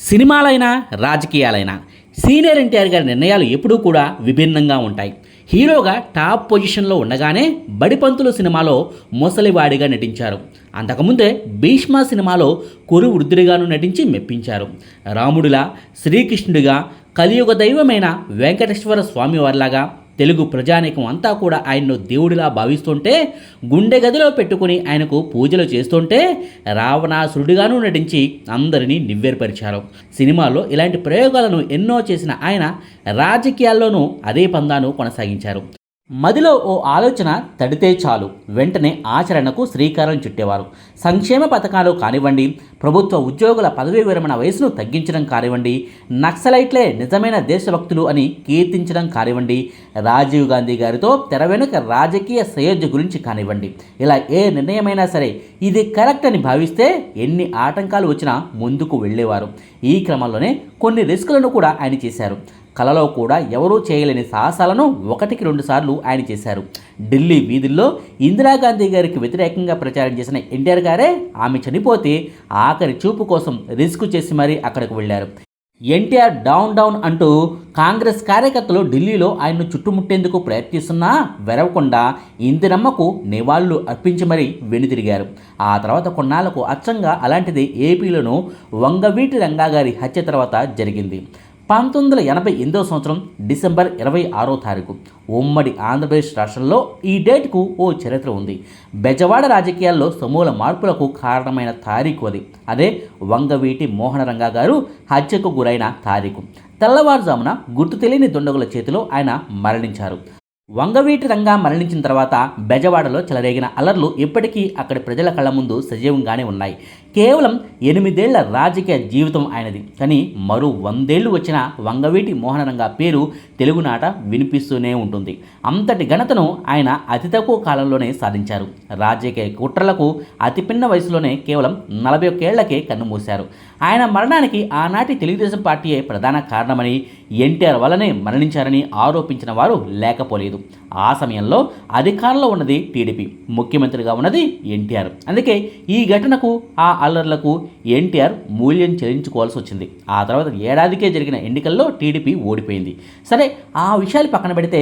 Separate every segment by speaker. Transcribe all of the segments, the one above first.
Speaker 1: సినిమాలైనా రాజకీయాలైనా. Senior NTR గారి నిర్ణయాలు ఎప్పుడూ కూడా విభిన్నంగా ఉంటాయి. హీరోగా టాప్ పొజిషన్లో ఉండగానే బడిపంతులు సినిమాలో ముసలివాడిగా నటించారు. అంతకుముందే భీష్మ సినిమాలో కురు వృద్ధుడిగాను నటించి మెప్పించారు. రాముడిలా శ్రీకృష్ణుడిగా కలియుగ దైవమైన వెంకటేశ్వర స్వామి వారిలాగా తెలుగు ప్రజానీకం అంతా కూడా ఆయన్ను దేవుడిలా భావిస్తుంటే గుండె గదిలో పెట్టుకుని ఆయనకు పూజలు చేస్తుంటే రావణాసురుడిగాను నటించి అందరినీ నివ్వెరపరిచారు. సినిమాల్లో ఇలాంటి ప్రయోగాలను ఎన్నో చేసిన ఆయన రాజకీయాల్లోనూ అదే పందాను కొనసాగించారు. మదిలో ఓ ఆలోచన తడితే చాలు. వెంటనే ఆచరణకు శ్రీకారం చుట్టేవారు. సంక్షేమ పథకాలు కానివ్వండి ప్రభుత్వ ఉద్యోగుల పదవీ విరమణ వయసును తగ్గించడం కానివ్వండి నక్సలైట్లే నిజమైన దేశభక్తులు అని కీర్తించడం కానివ్వండి రాజీవ్ గాంధీ గారితో తెర వెనుక రాజకీయ సయోధ్య గురించి కానివ్వండి. ఇలా ఏ నిర్ణయమైనా సరే ఇది కరెక్ట్ అని భావిస్తే ఎన్ని ఆటంకాలు వచ్చినా ముందుకు వెళ్ళేవారు. ఈ క్రమంలోనే కొన్ని రిస్కులను కూడా ఆయన చేశారు. కలలో కూడా ఎవరూ చేయలేని సాహసాలను ఒకటికి రెండుసార్లు ఆయన చేశారు. ఢిల్లీ వీధుల్లో ఇందిరాగాంధీ గారికి వ్యతిరేకంగా ప్రచారం చేసిన ఎన్టీఆర్ గారే ఆమె చనిపోతే ఆఖరి చూపు కోసం రిస్క్ చేసి మరీ అక్కడికి వెళ్ళారు. ఎన్టీఆర్ డౌన్ డౌన్ అంటూ కాంగ్రెస్ కార్యకర్తలు ఢిల్లీలో ఆయన్ను చుట్టుముట్టేందుకు ప్రయత్నిస్తున్నా వెరవకుండా ఇందిరమ్మకు నివాళులు అర్పించి మరీ వెనుతిరిగారు ఆ తర్వాత కొన్నాళ్ళకు అచ్చంగా అలాంటిది ఏపీలోనూ వంగవీటి రంగా గారి హత్య తర్వాత జరిగింది. పంతొమ్మిది వందల ఎనభై ఎనిమిదవ సంవత్సరం డిసెంబర్ ఇరవై ఆరో తారీఖు ఉమ్మడి ఆంధ్రప్రదేశ్ రాష్ట్రంలో ఈ డేట్కు ఓ చరిత్ర ఉంది. బెజవాడ రాజకీయాల్లో సమూల మార్పులకు కారణమైన తారీఖు అది. అదే వంగవీటి మోహనరంగా గారు హత్యకు గురైన తారీఖు. తెల్లవారుజామున గుర్తు తెలియని దుండగుల చేతిలో ఆయన మరణించారు. వంగవీటి రంగా మరణించిన తర్వాత బెజవాడలో చెలరేగిన అలర్లు ఇప్పటికీ అక్కడి ప్రజల కళ్ళ ముందు సజీవంగానే ఉన్నాయి. కేవలం ఎనిమిదేళ్ళ రాజకీయ జీవితం ఆయనది. కానీ మరో వందేళ్ళు వచ్చిన వంగవీటి మోహనరంగా పేరు తెలుగునాట వినిపిస్తూనే ఉంటుంది. అంతటి ఘనతను ఆయన అతి తక్కువ కాలంలోనే సాధించారు. రాజకీయ కుట్రలకు అతిపిన్న వయసులోనే కేవలం నలభై ఒక్కేళ్ళకే కన్నుమూశారు. ఆయన మరణానికి ఆనాటి తెలుగుదేశం పార్టీయే ప్రధాన కారణమని ఎన్టీఆర్ వల్లనే మరణించారని ఆరోపించిన వారు లేకపోలేదు. ఆ సమయంలో అధికారంలో ఉన్నది టీడీపీ. ముఖ్యమంత్రిగా ఉన్నది ఎన్టీఆర్. అందుకే ఈ ఘటనకు ఆ అల్లర్లకు ఎన్టీఆర్ మూల్యం చెల్లించుకోవాల్సి వచ్చింది. ఆ తర్వాత ఏడాదికే జరిగిన ఎన్నికల్లో టీడీపీ ఓడిపోయింది. సరే ఆ విషయాలు పక్కన పెడితే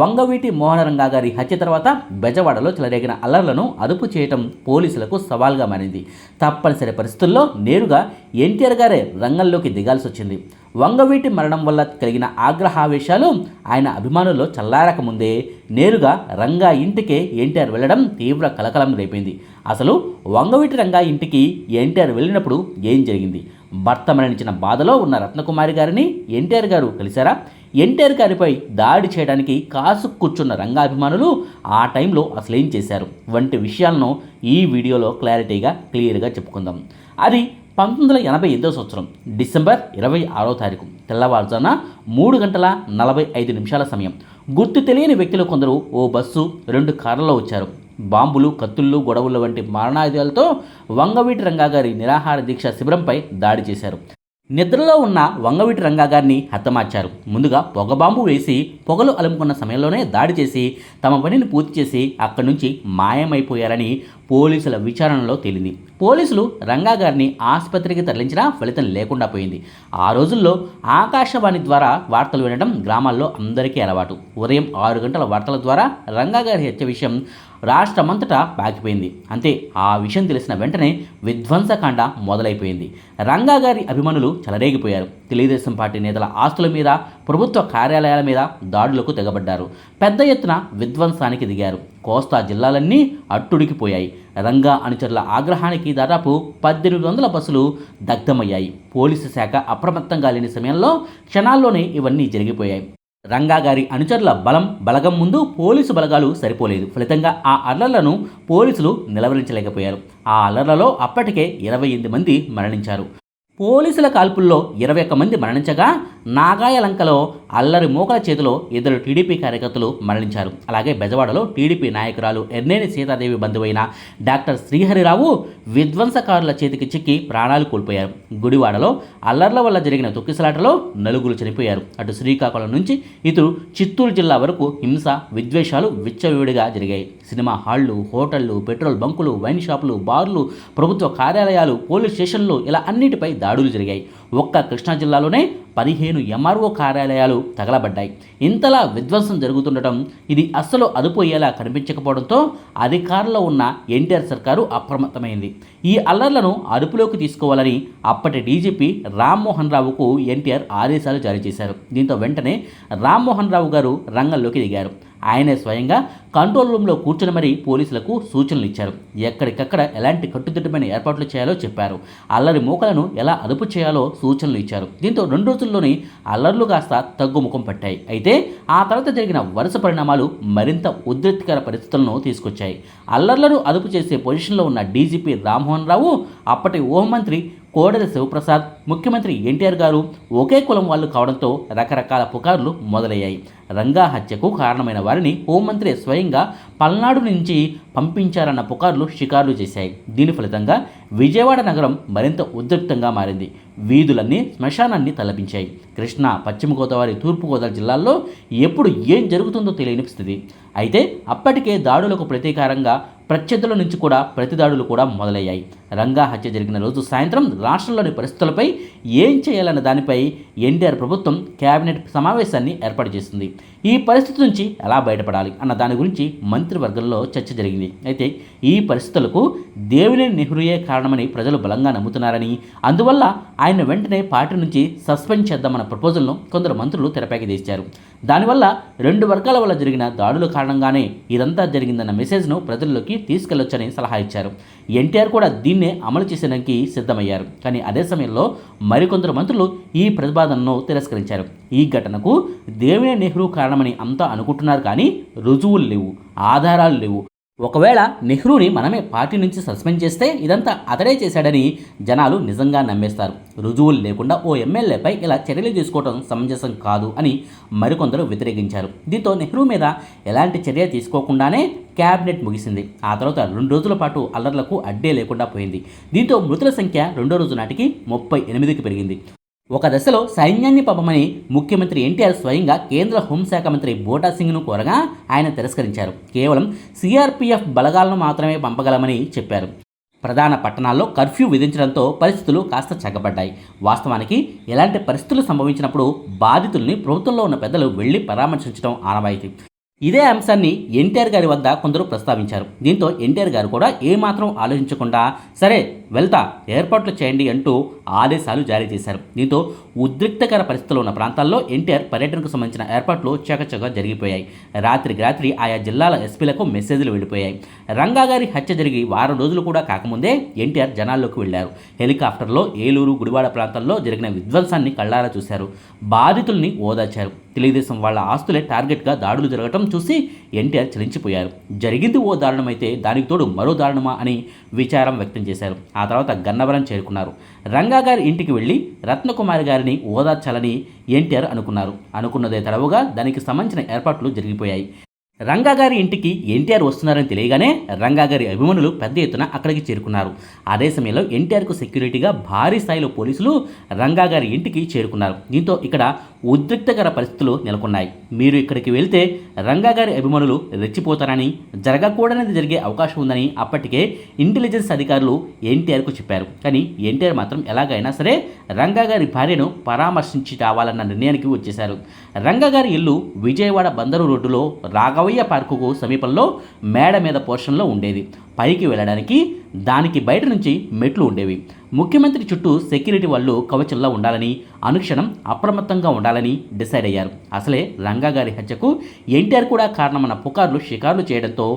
Speaker 1: వంగవీటి మోహనరంగా గారి హత్య తర్వాత బెజవాడలో చెలరేగిన అల్లర్లను అదుపు చేయటం పోలీసులకు సవాల్గా మారింది. తప్పనిసరి పరిస్థితుల్లో నేరుగా ఎన్టీఆర్ గారే రంగంలోకి దిగాల్సి వచ్చింది. వంగవీటి మరణం వల్ల కలిగిన ఆగ్రహావేశాలు ఆయన అభిమానుల్లో చల్లారకముందే నేరుగా రంగా ఇంటికే ఎన్టీఆర్ వెళ్ళడం తీవ్ర కలకలం రేపింది. అసలు వంగవీటి రంగా ఇంటికి ఎన్టీఆర్ వెళ్ళినప్పుడు ఏం జరిగింది? భర్త మరణించిన బాధలో ఉన్న రత్నకుమారి గారిని ఎన్టీఆర్ గారు కలిశారా? ఎన్టీఆర్ గారిపై దాడి చేయడానికి కాసు కూర్చున్న రంగాభిమానులు ఆ టైంలో అసలేం చేశారు? వంటి విషయాలను ఈ వీడియోలో క్లారిటీగా క్లియర్గా చెప్పుకుందాం. అది పంతొమ్మిది వందల ఎనభై ఎనిమిదో సంవత్సరం డిసెంబర్ ఇరవై ఆరో తారీఖు తెల్లవారుజామున మూడు గంటల నలభై ఐదు నిమిషాల సమయం. గుర్తు తెలియని వ్యక్తులు కొందరు ఓ బస్సు రెండు కార్లలో వచ్చారు. బాంబులు కత్తుళ్ళు గొడవలు వంటి మారణాయుధాలతో వంగవీటి రంగా గారి నిరాహార దీక్ష శిబిరంపై దాడి చేశారు. నిద్రలో ఉన్న వంగవీటి రంగా గారిని హతమార్చారు. ముందుగా పొగబాంబు వేసి పొగలు అలుముకున్న సమయంలోనే దాడి చేసి తమ పనిని పూర్తి చేసి అక్కడి నుంచి మాయమైపోయారని పోలీసుల విచారణలో తేలింది. పోలీసులు రంగా గారిని ఆసుపత్రికి తరలించినా ఫలితం లేకుండా పోయింది. ఆ రోజుల్లో ఆకాశవాణి ద్వారా వార్తలు వినడం గ్రామాల్లో అందరికీ అలవాటు. ఉదయం ఆరు గంటల వార్తల ద్వారా రంగా గారి హత్య విషయం రాష్ట్రమంతటా పాకిపోయింది. అంతే ఆ విషయం తెలిసిన వెంటనే విధ్వంసకాండ మొదలైపోయింది. రంగా గారి అభిమానులు చెలరేగిపోయారు. తెలుగుదేశం పార్టీ నేతల ఆస్తుల మీద ప్రభుత్వ కార్యాలయాల మీద దాడులకు తెగబడ్డారు. పెద్ద ఎత్తున విధ్వంసానికి దిగారు. కోస్తా జిల్లాలన్నీ అట్టుడికిపోయాయి. రంగా అనుచరుల ఆగ్రహానికి దాదాపు పద్దెనిమిది వందల బస్సులు దగ్ధమయ్యాయి. పోలీసు శాఖ అప్రమత్తంగా లేని సమయంలో క్షణాల్లోనే ఇవన్నీ జరిగిపోయాయి. రంగా గారి అనుచరుల బలం బలగం ముందు పోలీసు బలగాలు సరిపోలేదు. ఫలితంగా ఆ అల్లర్లను పోలీసులు నిలవరించలేకపోయారు. ఆ అల్లర్లలో అప్పటికే ఇరవై ఎనిమిది మంది మరణించారు. పోలీసుల కాల్పుల్లో ఇరవై ఒక్క మంది మరణించగా నాగాయలంకలో అల్లరి మూకల చేతిలో ఇద్దరు టీడీపీ కార్యకర్తలు మరణించారు. అలాగే బెజవాడలో టీడీపీ నాయకురాలు ఎర్నేని సీతాదేవి బంధువైన డాక్టర్ శ్రీహరిరావు విధ్వంసకారుల చేతికి చిక్కి ప్రాణాలు కోల్పోయారు. గుడివాడలో అల్లర్ల వల్ల జరిగిన తొక్కిసలాటలో నలుగురు చనిపోయారు. అటు శ్రీకాకుళం నుంచి ఇతరు చిత్తూరు జిల్లా వరకు హింస విద్వేషాలు విచ్చవిడిగా జరిగాయి. సినిమా హాళ్ళు హోటళ్ళు పెట్రోల్ బంకులు వైన్ షాపులు బార్లు ప్రభుత్వ కార్యాలయాలు పోలీస్ స్టేషన్లు ఇలా అన్నిటిపై దాడులు జరిగాయి. ఒక్క కృష్ణా జిల్లాలోనే పదిహేను ఎంఆర్ఓ కార్యాలయాలు తగలబడ్డాయి. ఇంతలా విధ్వంసం జరుగుతుండటం ఇది అస్సలు అదుపోయేలా కనిపించకపోవడంతో అధికారంలో ఉన్న ఎన్టీఆర్ సర్కారు అప్రమత్తమైంది. ఈ అల్లర్లను అదుపులోకి తీసుకోవాలని అప్పటి డీజీపీ రామ్మోహన్ రావుకు ఎన్టీఆర్ ఆదేశాలు జారీ చేశారు. దీంతో వెంటనే రామ్మోహన్ రావు గారు రంగంలోకి దిగారు. ఆయనే స్వయంగా కంట్రోల్ రూమ్లో కూర్చుని మరీ పోలీసులకు సూచనలు ఇచ్చారు. ఎక్కడికక్కడ ఎలాంటి కట్టుదిట్టమైన ఏర్పాట్లు చేయాలో చెప్పారు. అల్లరి మూకలను ఎలా అదుపు చేయాలో సూచనలు ఇచ్చారు. దీంతో రెండు రోజుల్లోనే అల్లర్లు కాస్త తగ్గుముఖం పట్టాయి. అయితే ఆ తర్వాత జరిగిన వరుస పరిణామాలు మరింత ఉద్రిక్తకర పరిస్థితులను తీసుకొచ్చాయి. అల్లర్లను అదుపు చేసే పొజిషన్లో ఉన్న డీజీపీ రామ్మోహన్ రావు అప్పటి హోంమంత్రి కోడెల శివప్రసాద్ ముఖ్యమంత్రి ఎన్టీఆర్ గారు ఒకే కులం వాళ్ళు కావడంతో రకరకాల పుకార్లు మొదలయ్యాయి. రంగా హత్యకు కారణమైన వారిని హోంమంత్రి స్వయంగా పల్నాడు నుంచి పంపించారన్న పుకార్లు షికార్లు చేశాయి. దీని ఫలితంగా విజయవాడ నగరం మరింత ఉద్రిక్తంగా మారింది. వీధులన్నీ శ్మశానాన్ని తలపించాయి. కృష్ణా పశ్చిమ గోదావరి తూర్పుగోదావరి జిల్లాల్లో ఎప్పుడు ఏం జరుగుతుందో తెలియని స్థితి అయితే అప్పటికే దాడులకు ప్రతీకారంగా ప్రత్యర్థుల నుంచి కూడా ప్రతిదాడులు కూడా మొదలయ్యాయి. రంగా హత్య జరిగిన రోజు సాయంత్రం రాష్ట్రంలోని పరిస్థితులపై ఏం చేయాలన్న దానిపై ఎన్టీఆర్ ప్రభుత్వం కేబినెట్ సమావేశాన్ని ఏర్పాటు చేసింది. ఈ పరిస్థితి నుంచి ఎలా బయటపడాలి అన్న దాని గురించి మంత్రివర్గంలో చర్చ జరిగింది. అయితే ఈ పరిస్థితులకు దేవినేని నెహ్రూయే కారణమని ప్రజలు బలంగా నమ్ముతున్నారని అందువల్ల ఆయన వెంటనే పార్టీ నుంచి సస్పెండ్ చేద్దామన్న ప్రపోజల్ను కొందరు మంత్రులు తెరపైకి తీశారు. దానివల్ల రెండు వర్గాల వల్ల జరిగిన దాడుల కారణంగానే ఇదంతా జరిగిందన్న మెసేజ్ను ప్రజల్లోకి తీసుకెళ్ళొచ్చని సలహా ఇచ్చారు. ఎన్టీఆర్ కూడా దీన్నే అమలు చేసేదానికి సిద్ధమయ్యారు. కానీ అదే సమయంలో మరికొందరు మంత్రులు ఈ ప్రతిపాదనను తిరస్కరించారు. ఈ ఘటనకు దేవినే నెహ్రూ కారణమని అంతా అనుకుంటున్నారు కానీ రుజువులు లేవు ఆధారాలు లేవు. ఒకవేళ నెహ్రూని మనమే పార్టీ నుంచి సస్పెండ్ చేస్తే ఇదంతా అతడే చేశాడని జనాలు నిజంగా నమ్మేస్తారు. రుజువులు లేకుండా ఓ ఎమ్మెల్యేపై ఇలా చర్యలు తీసుకోవడం సమంజసం కాదు అని మరికొందరు వ్యతిరేకించారు. దీంతో నెహ్రూ మీద ఎలాంటి చర్య తీసుకోకుండానే క్యాబినెట్ ముగిసింది. ఆ తర్వాత రెండు రోజుల పాటు అల్లర్లకు అడ్డే లేకుండా పోయింది. దీంతో మృతుల సంఖ్య రెండో రోజు నాటికి ముప్పై ఎనిమిదికి పెరిగింది. ఒక దశలో సైన్యాన్ని పంపమని ముఖ్యమంత్రి ఎన్టీఆర్ స్వయంగా కేంద్ర హోంశాఖ మంత్రి బోటా సింగ్ను కోరగా ఆయన తిరస్కరించారు. కేవలం సీఆర్పీఎఫ్ బలగాలను మాత్రమే పంపగలమని చెప్పారు. ప్రధాన పట్టణాల్లో కర్ఫ్యూ విధించడంతో పరిస్థితులు కాస్త చక్కబడ్డాయి. వాస్తవానికి ఎలాంటి పరిస్థితులు సంభవించినప్పుడు బాధితుల్ని ప్రభుత్వంలో ఉన్న పెద్దలు వెళ్ళి పరామర్శించడం ఆనవాయితీ. ఇదే అంశాన్ని ఎన్టీఆర్ గారి వద్ద కొందరు ప్రస్తావించారు. దీంతో ఎన్టీఆర్ గారు కూడా ఏమాత్రం ఆలోచించకుండా సరే వెళ్తా ఏర్పాట్లు చేయండి అంటూ ఆదేశాలు జారీ చేశారు. దీంతో ఉద్రిక్తకర పరిస్థితులు ఉన్న ప్రాంతాల్లో ఎన్టీఆర్ పర్యటనకు సంబంధించిన ఏర్పాట్లు చకచక జరిగిపోయాయి. రాత్రికి రాత్రి ఆయా జిల్లాల ఎస్పీలకు మెసేజ్లు వెళ్ళిపోయాయి రంగా గారి హత్య జరిగి వారం రోజులు కూడా కాకముందే ఎన్టీఆర్ జనాల్లోకి వెళ్ళారు హెలికాప్టర్లో ఏలూరు గుడివాడ ప్రాంతాల్లో జరిగిన విధ్వంసాన్ని కళ్ళారా చూశారు. బాధితుల్ని ఓదార్చారు. తెలుగుదేశం వాళ్ళ ఆస్తులే టార్గెట్గా దాడులు జరగటం చూసి ఎన్టీఆర్ చలించిపోయారు. జరిగింది ఓ దారుణమైతే దానికి తోడు మరో దారుణమా అని విచారం వ్యక్తం చేశారు. ఆ తర్వాత గన్నవరం చేరుకున్నారు. రంగా గారి ఇంటికి వెళ్ళి రత్నకుమారి గారిని ఓదార్చాలని ఎన్టీఆర్ అనుకున్నారు. అనుకున్నదే తడవుగా దానికి సంబంధించిన ఏర్పాట్లు జరిగిపోయాయి. రంగా గారి ఇంటికి ఎన్టీఆర్ వస్తున్నారని తెలియగానే రంగా గారి అభిమానులు పెద్ద ఎత్తున అక్కడికి చేరుకున్నారు. అదే సమయంలో ఎన్టీఆర్కు సెక్యూరిటీగా భారీ స్థాయిలో పోలీసులు రంగా గారి ఇంటికి చేరుకున్నారు. దీంతో ఇక్కడ ఉద్రిక్తకర పరిస్థితులు నెలకొన్నాయి. మీరు ఇక్కడికి వెళ్తే రంగా గారి అభిమానులు రెచ్చిపోతారని జరగకూడనిది జరిగే అవకాశం ఉందని అప్పటికే ఇంటెలిజెన్స్ అధికారులు ఎన్టీఆర్కు చెప్పారు. కానీ ఎన్టీఆర్ మాత్రం ఎలాగైనా సరే రంగా గారి భార్యను పరామర్శించి రావాలన్న నిర్ణయానికి వచ్చేశారు. రంగగారి ఇల్లు విజయవాడ బందరు రోడ్డులో రాఘవయ్య పార్కుకు సమీపంలో మేడ మీద పోర్షన్లో ఉండేది. పైకి వెళ్ళడానికి దానికి బయట నుంచి మెట్లు ఉండేవి. ముఖ్యమంత్రి చుట్టూ సెక్యూరిటీ వాళ్ళు కవచంలో ఉండాలని అనుక్షణం అప్రమత్తంగా ఉండాలని డిసైడ్ అయ్యారు. అసలే రంగాగారి హత్యకు ఎన్టీఆర్ కూడా కారణమన్న పుకార్లు షికార్లు చేయడంతో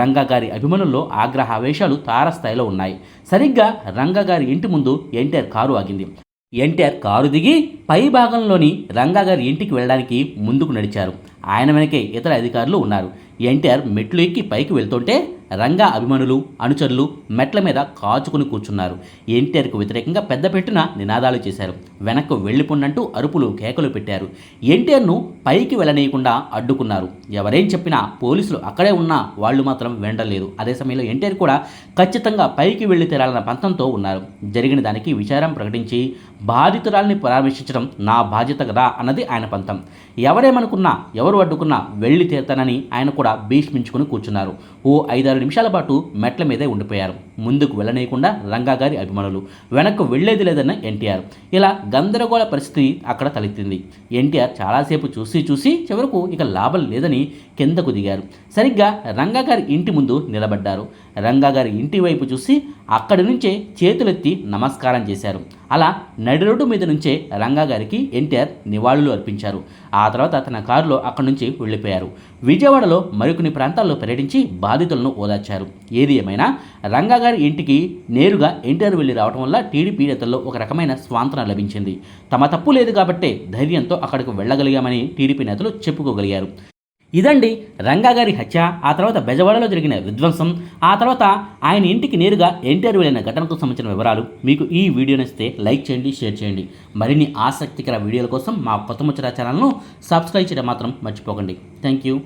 Speaker 1: రంగా గారి అభిమానుల్లో ఆగ్రహావేశాలు తారస్థాయిలో ఉన్నాయి. సరిగ్గా రంగాగారి ఇంటి ముందు ఎన్టీఆర్ కారు ఆగింది. ఎన్టీఆర్ కారు దిగి పై భాగంలోని రంగాగారి ఇంటికి వెళ్ళడానికి ముందుకు నడిచారు. ఆయన వెనకే ఇతర అధికారులు ఉన్నారు. ఎన్టీఆర్ మెట్లు ఎక్కి పైకి వెళ్తుంటే రంగా అభిమానులు అనుచరులు మెట్ల మీద కాచుకుని కూర్చున్నారు. ఎన్టీఆర్కు వ్యతిరేకంగా పెద్ద పెట్టున నినాదాలు చేశారు. వెనక్కు వెళ్ళిపోండంటూ అరుపులు కేకలు పెట్టారు. ఎన్టీఆర్ను పైకి వెళ్ళనీయకుండా అడ్డుకున్నారు. ఎవరేం చెప్పినా పోలీసులు అక్కడే ఉన్నా వాళ్ళు మాత్రం వెండలేదు అదే సమయంలో ఎన్టీఆర్ కూడా ఖచ్చితంగా పైకి వెళ్ళి తీరాలన్న పంతంతో ఉన్నారు. జరిగిన దానికి విచారం ప్రకటించి బాధితురాల్ని పరామర్శించడం నా బాధ్యత కదా అన్నది ఆయన పంతం. ఎవరేమనుకున్నా ఎవరు అడ్డుకున్నా వెళ్ళి తీరుతానని ఆయన కూడా భీష్మించుకుని కూర్చున్నారు. ఓ ఐదారు నిమిషాల పాటు మెట్ల మీదే ఉండిపోయారు. ముందుకు వెళ్ళనీయకుండా రంగా గారి అభిమానులు వెనక్కు వెళ్ళేది లేదన్న ఎన్టీఆర్. ఇలా గందరగోళ పరిస్థితి అక్కడ తలెత్తింది. ఎన్టీఆర్ చాలాసేపు చూసి చూసి చివరకు ఇక లాభం లేదని కిందకు దిగారు. సరిగ్గా రంగాగారి ఇంటి ముందు నిలబడ్డారు. రంగాగారి ఇంటి వైపు చూసి అక్కడి నుంచే చేతులెత్తి నమస్కారం చేశారు. అలా నడిరోడ్డు మీద నుంచే రంగాగారికి ఎన్టీఆర్ నివాళులు అర్పించారు. ఆ తర్వాత తన కారులో అక్కడి నుంచి వెళ్ళిపోయారు. విజయవాడలో మరికొన్ని ప్రాంతాల్లో పర్యటించి బాధితులను ఓదార్చారు. ఏది ఏమైనా రంగాగారి ఇంటికి నేరుగా ఎన్టీఆర్ వెళ్ళి రావడం వల్ల టీడీపీ నేతల్లో ఒక రకమైన స్వాంతన లభించింది. తమ తప్పు లేదు కాబట్టే ధైర్యంతో అక్కడికి వెళ్ళగలిగామని టీడీపీ నేతలు చెప్పుకోగలిగారు. ఇదండి రంగా గారి హత్య ఆ తర్వాత బెజవాడలో జరిగిన విధ్వంసం ఆ తర్వాత ఆయన ఇంటికి నేరుగా ఎన్టీఆర్ వెళ్ళిన ఘటనకు సంబంధించిన వివరాలు మీకు ఈ వీడియో నచ్చితే లైక్ చేయండి షేర్ చేయండి. మరిన్ని ఆసక్తికర వీడియోల కోసం మా కొత్త ముచ్చట ఛానల్ను సబ్స్క్రైబ్ చేయడం మాత్రం మర్చిపోకండి. Thank you